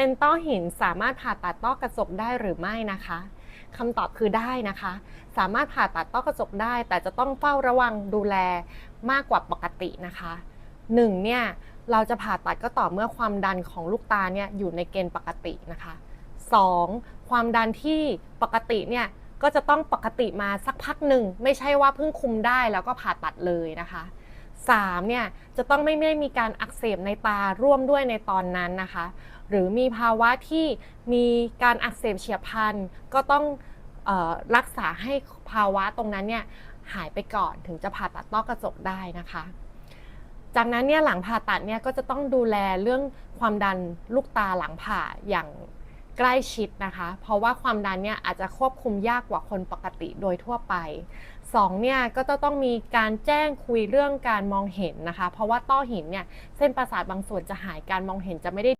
เป็นต้อหินสามารถผ่าตัดต้อกระจกได้หรือไม่นะคะคำตอบคือได้นะคะ สามารถผ่าตัดต้อกระจกได้ แต่จะต้องเฝ้าระวังดูแลมากกว่าปกตินะคะหนึ่งเนี่ยเราจะผ่าตัดก็ต่อเมื่อความดันของลูกตาเนี่ยอยู่ในเกณฑ์ปกตินะคะสองความดันที่ปกติเนี่ยก็จะต้องปกติมาสักพักหนึ่ง ไม่ใช่ว่าเพิ่งคุมได้แล้วก็ผ่าตัดเลยนะคะ3เนี่ยจะต้องไม่ไม่มีการอักเสบในตาร่วมด้วยในตอนนั้นนะคะ หรือมีภาวะที่มีการอักเสบเฉียบพลันก็ต้องออรักษาให้ภาวะตรงนั้นเนี่ยหายไปก่อนถึงจะผ่าตัดต้อกระจกได้นะคะ จากนั้นเนี่ยหลังผ่าตัดเนี่ยก็จะต้องดูแลเรื่องความดันลูกตาหลังผ่าอย่างใกล้ชิดนะคะ เพราะว่าความดันเนี่ยอาจจะควบคุมยากกว่าคนปกติโดยทั่วไปสองเนี่ยก็จะต้องมีการแจ้งคุยเรื่องการมองเห็นนะคะ เพราะว่าต้อหินเนี่ยเส้นประสาทบางส่วนจะหายการมองเห็นจะไม่ได้